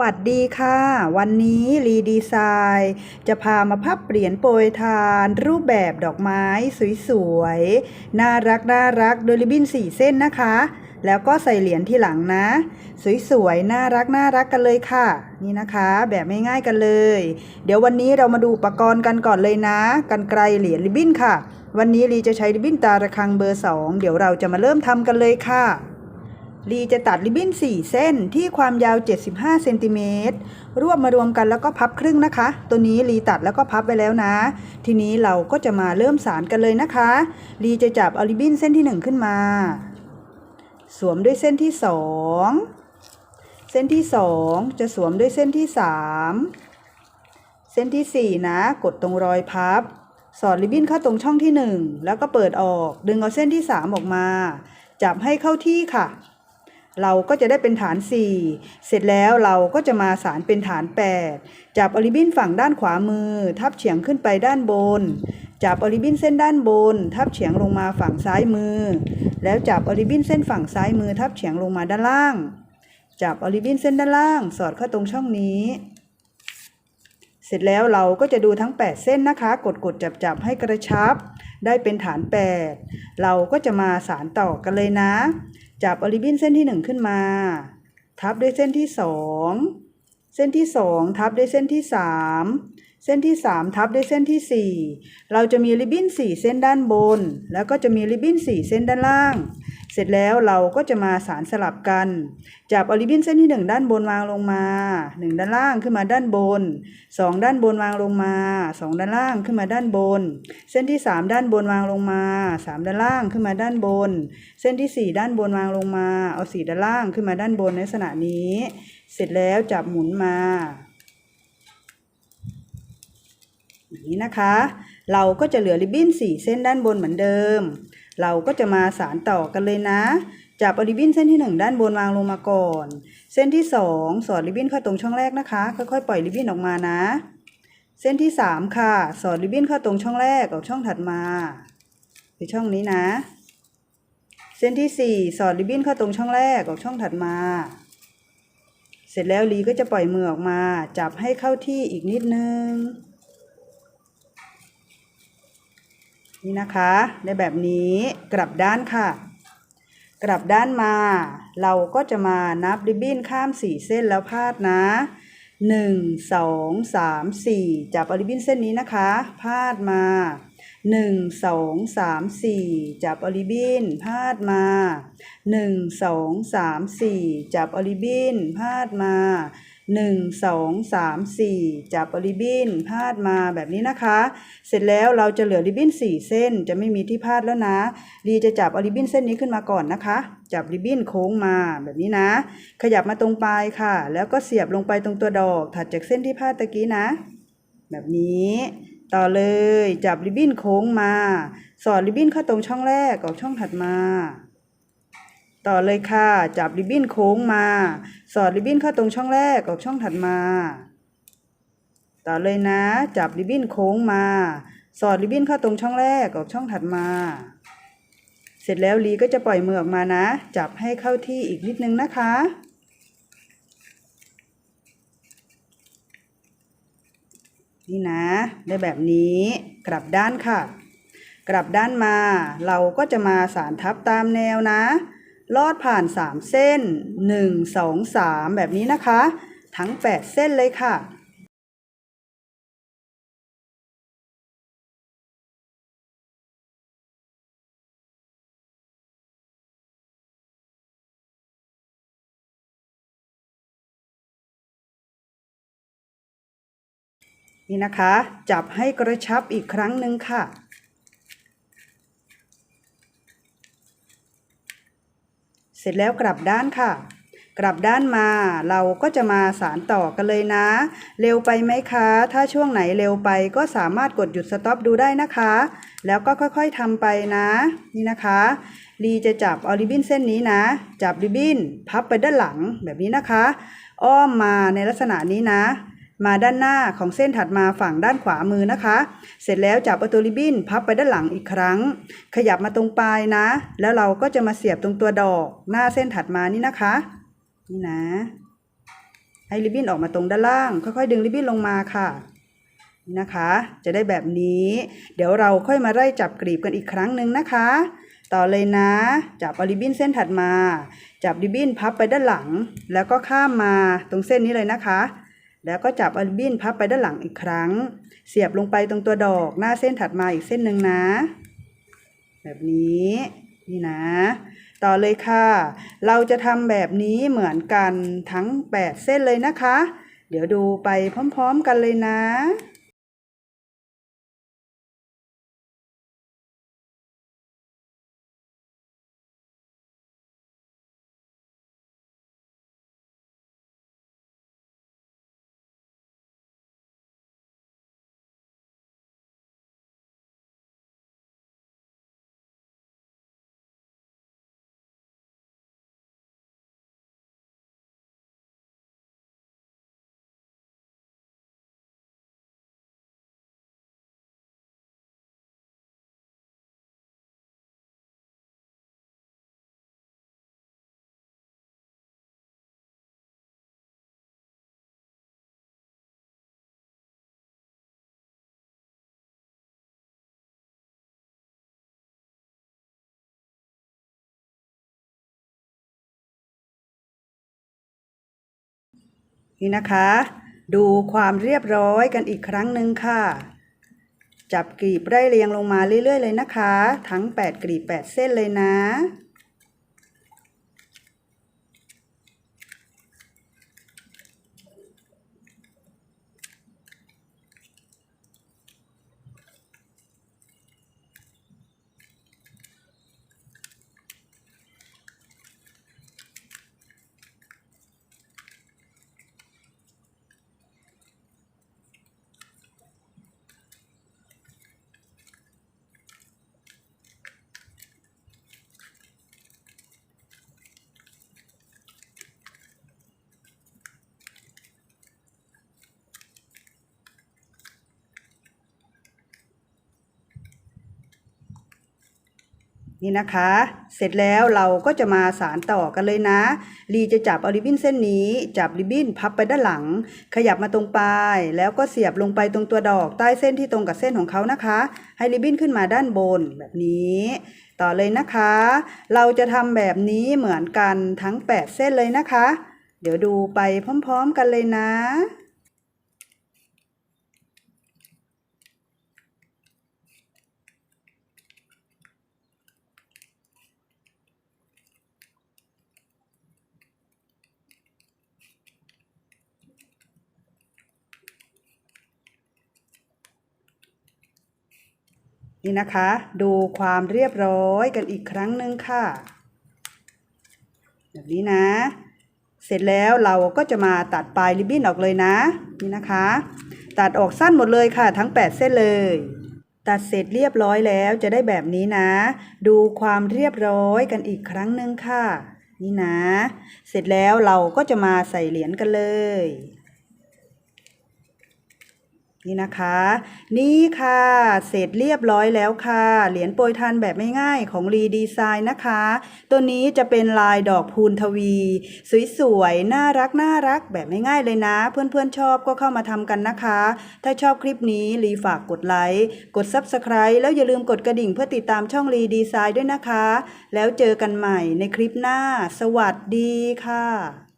วัสดีค่ะ วันนี้รีดีไซน์จะพามาพับเหรียญโปรยทาน รูปแบบดอกไม้สวยๆ น่ารักน่ารักโดยริบบิ้นสี่เส้นนะคะ แล้วก็ใส่เหรียญที่หลังนะ สวยๆ น่ารักน่ารักกันเลยค่ะ นี่นะคะ แบบง่ายกันเลย เดี๋ยววันนี้เรามาดูอุปกรณ์กันก่อนเลยนะกันไกลเหรียญริบบิ้นค่ะ วันนี้รีจะใช้ริบบิ้นตาระคังเบอร์สองเดี๋ยวเราจะมาเริ่มทำกันเลยค่ะ ลีจะตัดริบบิ้น 4 เส้นที่ความยาว 75เซนติเมตรรวบมารวมกันแล้วก็พับครึ่งนะคะ ตัวนี้ลีตัดแล้วก็พับไปแล้วนะ ทีนี้เราก็จะมาเริ่มสารกันเลยนะคะลีจะจับเอาริบบิ้นเส้นที่ 1 ขึ้นมา สวมด้วยเส้นที่ 2 เส้นที่ 2 จะสวมด้วยเส้นที่ 3 เส้นที่ 4 นะ กดตรงรอยพับ สอดริบบิ้นเข้าตรงช่องที่ 1 แล้วก็เปิดออก ดึงเอาเส้นที่ 3 ออกมา จับให้เข้าที่ค่ะ เราก็จะได้เป็นฐาน 4 เสร็จแล้วเราก็จะมาสารเป็นฐาน 8 จับอลิบินฝั่งด้านขวามือ ทับเฉียงขึ้นไปด้านบน จับอลิบินเส้นด้านบน ทับเฉียงลงมาฝั่งซ้ายมือ แล้วจับอลิบินเส้นฝั่งซ้ายมือ ทับเฉียงลงมาด้านล่าง จับอลิบินเส้นด้านล่าง สอดเข้าตรงช่องนี้ เสร็จแล้วเราก็จะดูทั้ง 8 เส้นนะคะ กดกดจับจับให้กระชับ ได้เป็นฐาน 8 เราก็จะมาสารต่อกันเลยนะ จับอลิบินเส้นที่ 1 ขึ้นมา ทับด้วยเส้นที่ 2 เส้นที่ 2 ทับด้วยเส้นที่ 3 เส้นที่ 3 ทับด้วยเส้นที่ 4 เราจะมีริบบิ้น4 เส้นด้านบน แล้วก็จะมีริบบิ้น4 เส้นด้านล่าง เสร็จแล้วเราก็จะมาสารสลับกัน จับอลิบินเส้นที่ 1 ด้านบนวางลงมา 1 ด้านล่างขึ้นมาด้านบน 2 ด้านบนวางลงมา 2 ด้านล่างขึ้นมาด้านบน เส้นที่ 3 ด้านบนวางลงมา 3 ด้านล่างขึ้นมาด้านบน เส้นที่ 4 ด้านบนวางลงมา เอา4ด้านล่างขึ้นมาด้านบนในลักษณะนี้ เสร็จแล้วจับหมุนมาอย่างนี้นะคะ เราก็จะเหลือริบบิ้น4เส้นด้านบนเหมือนเดิม เราก็จะมาสารต่อกันเลยนะ จับอาริบบิ้นเส้นที่ 1 ด้านบนวางลงมาก่อน เส้นที่ 2 สอดริบบิ้นเข้าตรงช่องแรกนะคะ ค่อยๆปล่อยริบบิ้นออกมานะ เส้นที่ 3 ค่ะ สอดริบบิ้นเข้าตรงช่องแรกออกช่องถัดมาคือช่องนี้นะ เส้นที่ 4 สอดริบบิ้นเข้าตรงช่องแรกออกช่องถัดมา เสร็จแล้วลีก็จะปล่อยมือออกมา จับให้เข้าที่อีกนิดนึง นี่นะคะได้แบบนี้กลับด้านค่ะ กลับด้านมา เราก็จะมานับริบบิ้นข้าม4เส้นแล้วพาดนะ1 2 3 4จับเอาริบบิ้นเส้นนี้นะคะ พาดมา1 2 3 4จับเอาริบบิ้นพาดมา1 2 3 4จับเอาริบบิ้นพาดมา 1 2 3 4จับเอาริบบิ้นพาดมาแบบนี้นะคะ เสร็จแล้วเราจะเหลือริบบิ้น4เส้นจะไม่มีที่พาดแล้วนะลีจะจับอาริบบิ้นเส้นนี้ขึ้นมาก่อนนะคะ จับริบบิ้นโค้งมาแบบนี้นะ ขยับมาตรงปลายค่ะ แล้วก็เสียบลงไปตรงตัวดอกถัดจากเส้นที่พาดตะกี้นะ แบบนี้ต่อเลยจับริบบิ้นโค้งมา สอดริบบิ้นเข้าตรงช่องแรกออกช่องถัดมา ต่อเลยค่ะ จับริบบิ้นโค้งมา สอดริบบิ้นเข้าตรงช่องแรกออกช่องถัดมา ต่อเลยนะ จับริบบิ้นโค้งมา สอดริบบิ้นเข้าตรงช่องแรกออกช่องถัดมา เสร็จแล้วลีก็จะปล่อยมือออกมานะ จับให้เข้าที่อีกนิดนึงนะคะ นี่นะ ได้แบบนี้กลับด้านค่ะ กลับด้านมา เราก็จะมาสารทับตามแนวนะ ลอดผ่าน 3 เส้น 1 2 3 แบบนี้นะคะ ทั้ง 8 เส้นเลยค่ะ นี่นะคะ จับให้กระชับอีกครั้งหนึ่งค่ะ เส ร็จแล้วกลับด้านค่ะ กลับด้านมาเราก็จะมาสารต่อกันเลยนะ เร็วไปไหมคะ ถ้าช่วงไหนเร็วไปก็สามารถกดหยุดสต็อปดูได้นะคะ แล้วก็ค่อยๆทำไปนะ นี่นะคะลีจะจับเอาริบบิ้นเส้นนี้นะ จับริบบิ้น พับไปด้านหลังแบบนี้นะคะ อ้อมมาในลักษณะนี้นะ มาด้านหน้าของเส้นถัดมาฝั่งด้านขวามือนะคะ เสร็จแล้วจับเอาตัวริบบิ้นพับไปด้านหลังอีกครั้ง ขยับมาตรงปลายนะ แล้วเราก็จะมาเสียบตรงตัวดอกหน้าเส้นถัดมานี่นะคะ นี่นะ ให้ริบบิ้นออกมาตรงด้านล่าง ค่อยๆ ดึงริบบิ้นลงมาค่ะนี่นะคะ จะได้แบบนี้ เดี๋ยวเราค่อยมาไล่จับกรีบกันอีกครั้งหนึ่งนะคะ ต่อเลยนะ จับริบบิ้นเส้นถัดมา จับริบบิ้นพับไปด้านหลัง แล้วก็ข้ามมาตรงเส้นนี้เลยนะคะ แล้วก็จับอาริบบิ้นพับไปด้านหลังอีกครั้ง เสียบลงไปตรงตัวดอกหน้าเส้นถัดมาอีกเส้นหนึ่งนะ แบบนี้นี่นะ ต่อเลยค่ะ เราจะทำแบบนี้เหมือนกันทั้ง 8 เส้นเลยนะคะ เดี๋ยวดูไปพร้อมๆกันเลยนะ นี่นะคะ ดูความเรียบร้อยกันอีกครั้งหนึ่งค่ะ จับกรีบไร่เรียงลงมาเรื่อยๆเลยนะคะ ทั้ง 8กรีบ 8 เส้นเลยนะ นี่นะคะ เสร็จแล้วเราก็จะมาสารต่อกันเลยนะลีจะจับเอาริบบิ้นเส้นนี้ จับริบบิ้นพับไปด้านหลัง ขยับมาตรงปลาย แล้วก็เสียบลงไปตรงตัวดอก ใต้เส้นที่ตรงกับเส้นของเขานะคะ ให้ริบบิ้นขึ้นมาด้านบนแบบนี้ ต่อเลยนะคะ เราจะทำแบบนี้เหมือนกันทั้ง 8 เส้นเลยนะคะ เดี๋ยวดูไปพร้อม ๆ กันเลยนะ นี่นะคะ ดูความเรียบร้อยกันอีกครั้งหนึ่งค่ะ แบบนี้นะ เสร็จแล้วเราก็จะมาตัดปลายริบบิ้นออกเลยนะ นี่นะคะ ตัดออกสั้นหมดเลยค่ะ ทั้ง 8 เส้นเลย ตัดเสร็จเรียบร้อยแล้วจะได้แบบนี้นะ ดูความเรียบร้อยกันอีกครั้งหนึ่งค่ะ นี่นะ เสร็จแล้วเราก็จะมาใส่เหรียญกันเลย นี่นะคะ นี่ค่ะ เสร็จเรียบร้อยแล้วค่ะ เหรียญโปรยทานแบบไม่ง่ายของรีดีไซน์นะคะ ตัวนี้จะเป็นลายดอกพูนทวี สวยๆ น่ารักน่ารักแบบไม่ง่ายเลยนะ เพื่อนๆชอบก็เข้ามาทำกันนะคะ ถ้าชอบคลิปนี้รีฝากกดไลค์ กด Subscribe แล้วอย่าลืมกดกระดิ่งเพื่อติดตามช่องรีดีไซน์ด้วยนะคะ แล้วเจอกันใหม่ในคลิปหน้า สวัสดีค่ะ